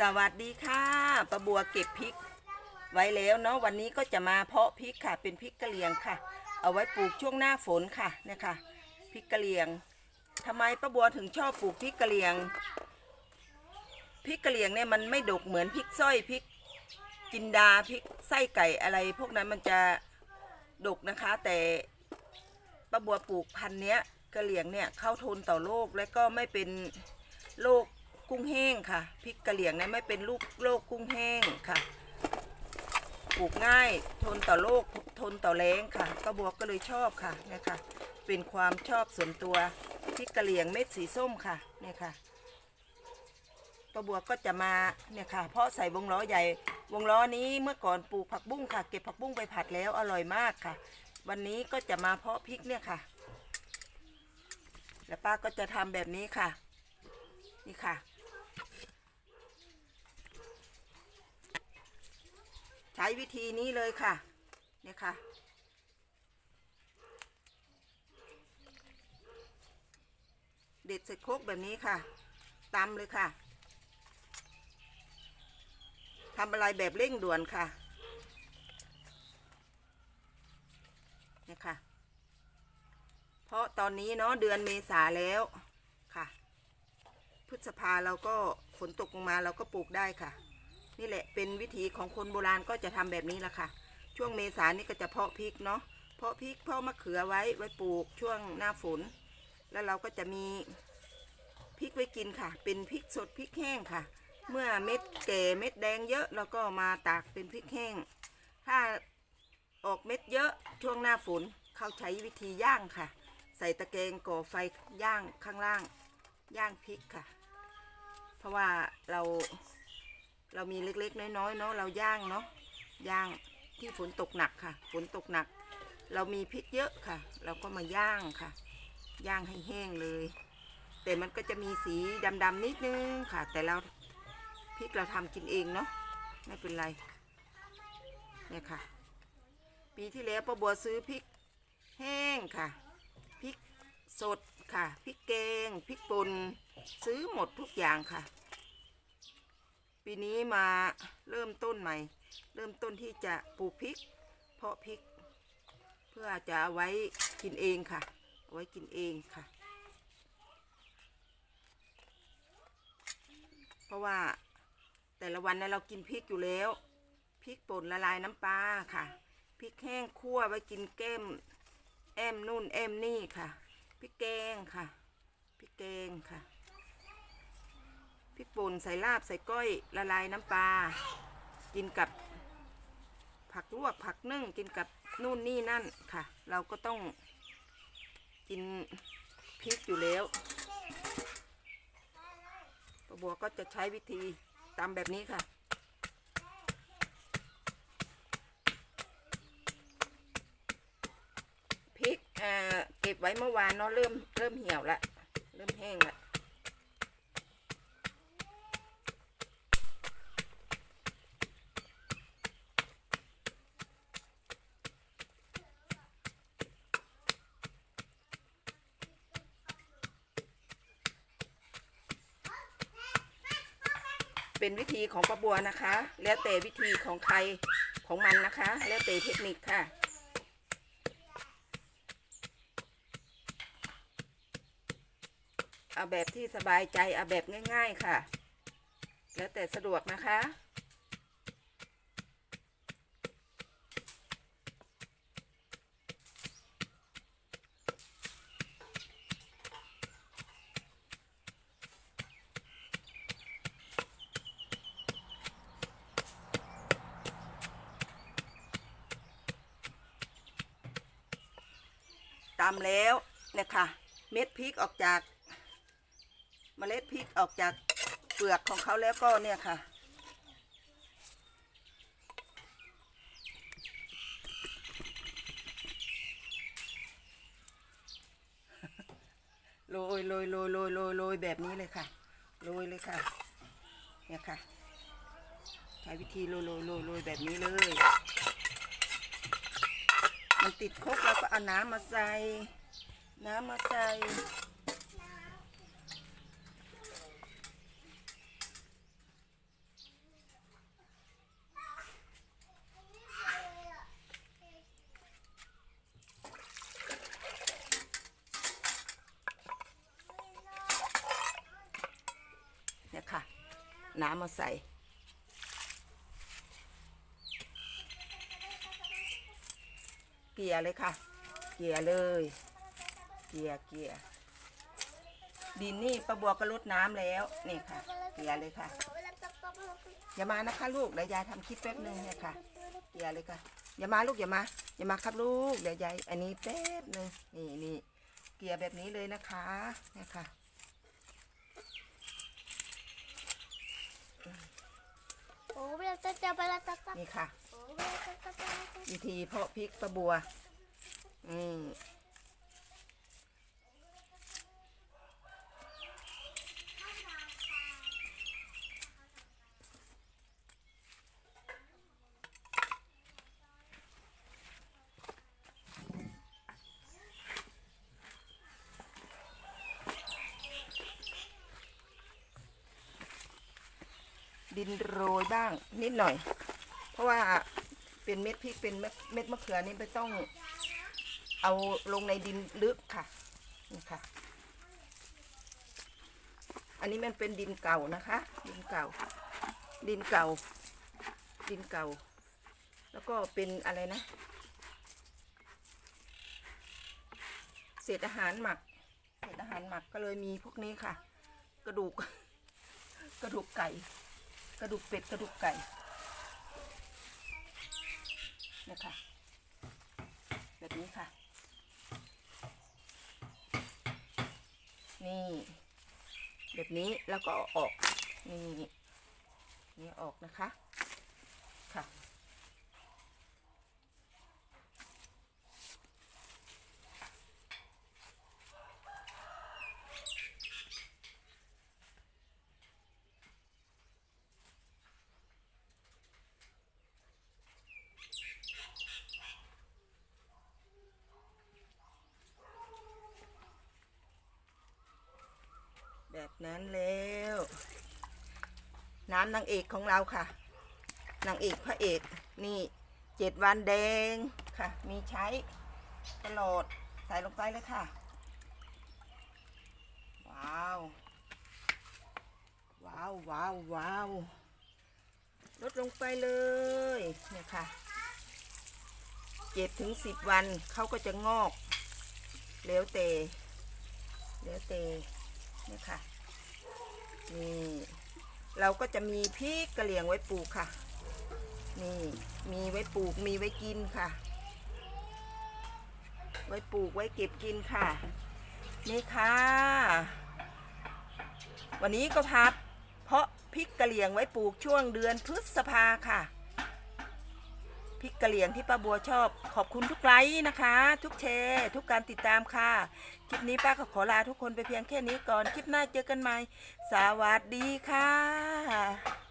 สวัสดีค่ะประบัวเก็บพริก ไว้แล้วเนาะวันนี้ก็จะมาเพาะพริกค่ะ เป็นพริกกะเหรี่ยงค่ะ เอาไว้ปลูกช่วงหน้าฝนค่ะเนี่ยค่ะพริกกะเหรี่ยงทำไมประบัวถึงชอบปลูกพริกกะเหรี่ยงพริกกะเหรี่ยงเนี่ยมันไม่ดกเหมือนพริกสร้อยพริกจินดาพริกไส้ไก่อะไร พวกนั้นมันจะดกนะคะ แต่ประบัวปลูกพันธุ์เนี้ยกะเหรี่ยงเนี่ยเข้าทนต่อโรคและก็ไม่เป็นโรค กุ้งแห้งค่ะพริกกะเหรี่ยงเนี่ยไม่เป็นลูกโรคกุ้งแห้งค่ะปลูกง่ายทนต่อโรคทนต่อแรงค่ะป้าบัวก็เลยชอบค่ะเนี่ยค่ะเป็นความชอบส่วนตัวพริกกะเหรี่ยงเม็ดสีส้มค่ะเนี่ยค่ะป้าบัวก็จะมาเนี่ยค่ะ เพราะใส่วงล้อใหญ่ วงล้อนี้เมื่อก่อนปลูกผักบุ้งค่ะ เก็บผักบุ้งไปผัดแล้วอร่อยมากค่ะ วันนี้ก็จะมาเพาะพริกเนี่ยค่ะ แล้วป้าก็จะทำแบบนี้ค่ะ นี่ค่ะ ช้วิธีนี้เลยค่ะ เนี่ยค่ะ เด็ดใส่โคกแบบนี้ค่ะตำเลยค่ะทำอะไรแบบเร่งด่วนค่ะเนี่ยค่ะ เพราะตอนนี้เนาะเดือนเมษาแล้วค่ะ พฤษภาเราก็ฝนตกลงมาเราก็ปลูกได้ค่ะ นี่แหละเป็นวิถีของคนโบราณก็จะทำแบบนี้แหละค่ะ ช่วงเมษานี่ก็จะเพาะพริกเนาะเพาะพริกเพาะมะเขือไว้ไว้ปลูกช่วงหน้าฝน แล้วเราก็จะมีพริกไว้กินค่ะ เป็นพริกสดพริกแห้งค่ะ เมื่อเม็ดแก่เม็ดแดงเยอะเราก็มาตากเป็นพริกแห้ง ถ้าออกเม็ดเยอะช่วงหน้าฝนเขาใช้วิธีย่างค่ะ ใส่ตะแกรงก่อไฟย่างข้างล่าง ย่างพริกค่ะ เพราะว่าเรา เรามีเล็กๆน้อยๆเนาะเราย่างเนาะย่างที่ฝนตกหนักค่ะ ฝนตกหนัก เรามีพริกเยอะค่ะ เราก็มาย่างค่ะ ย่างให้แห้งเลย แต่มันก็จะมีสีดำๆนิดนึงค่ะ แต่เราพริกเราทำกินเองเนาะไม่เป็นไรเนี่ยค่ะ ปีที่แล้วป้าบัวซื้อพริกแห้งค่ะพริกสดค่ะพริกแกงพริกป่นซื้อหมดทุกอย่างค่ะ ปีนี้มาเริ่มต้นใหม่ เริ่มต้นที่จะปลูกพริก เพาะพริก เพื่อจะเอาไว้กินเองค่ะเอาไว้กินเองค่ะ เพราะว่าแต่ละวันเนี่ยเรากินพริกอยู่แล้วพริกป่นละลายน้ำปลาค่ะพริกแห้งคั่วไว้กินแก้มแอมนู่นแอมนี่ค่ะพริกแกงค่ะพริกแกงค่ะ ริกป่นใส่ลาบใส่ก้อยละลายน้ำปลา กินกับผักลวกผักนึ่งกินกับนู่นนี่นั่นค่ะ เราก็ต้องกินพริกอยู่แล้วป้าบัวก็จะใช้วิธีตำแบบนี้ค่ะ พริกเอ่อเก็บไว้เมื่อวานเนาะเริ่มเริ่มเหี่ยวละ เริ่มแห้งละ เป็นวิธีของปลาบัวนะคะ แล้วแต่วิธีของใครของมันนะคะ แล้วแต่เทคนิคค่ะเอาแบบที่สบายใจเอาแบบง่าย ๆค่ะ แล้วแต่สะดวกนะคะ ตำแล้วเนี่ยค่ะ เม็ดพริกออกจากเมล็ดพริกออกจากเปลือกของเขาแล้วก็เนี่ยค่ะ โรยโรยโรยโรยโรยโรยแบบนี้เลยค่ะ โรยเลยค่ะ เนี่ยค่ะ ใช้วิธีโรยโรยโรยโรยแบบนี้เลย มันติดคกแล้วก็เอาน้ำมาใส่ น้ำมาใส่เนี่ยค่ะ น้ำมาใส่ กลี่ยเลยค่ะ เกลี่ยเลย เกลี่ยเกลี่ยดินนี่ประบัวก็ลดน้ำแล้วนี่ค่ะ เกลี่ยเลยค่ะ อย่ามานะคะลูกเดี๋ยวยายทำคลิปแป๊บนึงเนี่ยค่ะ เกลี่ยเลยค่ะ อย่ามาลูกอย่ามา อย่ามาครับลูกเดี๋ยวยายอันนี้แป๊บนึงนี่นี่เกลี่ยแบบนี้เลยนะคะเนี่ยค่ะโอ้เวลาจะจะไปละตักตักนี่ค่ะโอ้เวิธีเพาะพริกประบัวอืมดินโรยบ้างนิดหน่อย เพราะว่า เป็นเม็ดพริกเป็นเม็ดเม็ดมะเขือนี่ไม่ต้องเอาลงในดินลึกค่ะนี่ค่ะ อันนี้มันเป็นดินเก่านะคะ ดินเก่า ดินเก่า ดินเก่า แล้วก็เป็นอะไรนะ เศษอาหารหมัก เศษอาหารหมักก็เลยมีพวกนี้ค่ะ กระดูก กระดูกไก่ กระดูกเป็ด กระดูกไก่ นะคะแบบนี้ค่ะ นี่ แบบนี้แล้วก็ออก นี่นี่ออกนะคะ ค่ะ นั้นแล้ว น้ำนางเอกของเราค่ะนางเอกพระเอกนี่เจ็ดวันแดงค่ะ มีใช้ตลอดใส่ลงไปเลยค่ะ ว้าว ว้าวว้าวว้าวลดลงไปเลยเนี่ยค่ะเจ็ดถึงสิบวันเขาก็จะงอก แล้วแต่แล้วแต่นี่ยค่ะ นี่เราก็จะมีพริกกระเหลี่ยงไว้ปลูกค่ะ นี่ มีไว้ปลูกมีไว้กินค่ะ ไว้ปลูกไว้เก็บกินค่ะ นี่ค่ะ วันนี้ก็พับเพราะพริกกระเหลี่ยงไว้ปลูกช่วงเดือนพฤษภาค่ะ พริกกะเหรี่ยงที่ป้าบัวชอบ ขอบคุณทุกไลค์นะคะ ทุกแชร์ทุกการติดตามค่ะ คลิปนี้ป้าก็ขอลาทุกคนไปเพียงแค่นี้ก่อน คลิปหน้าเจอกันใหม่ สวัสดีค่ะ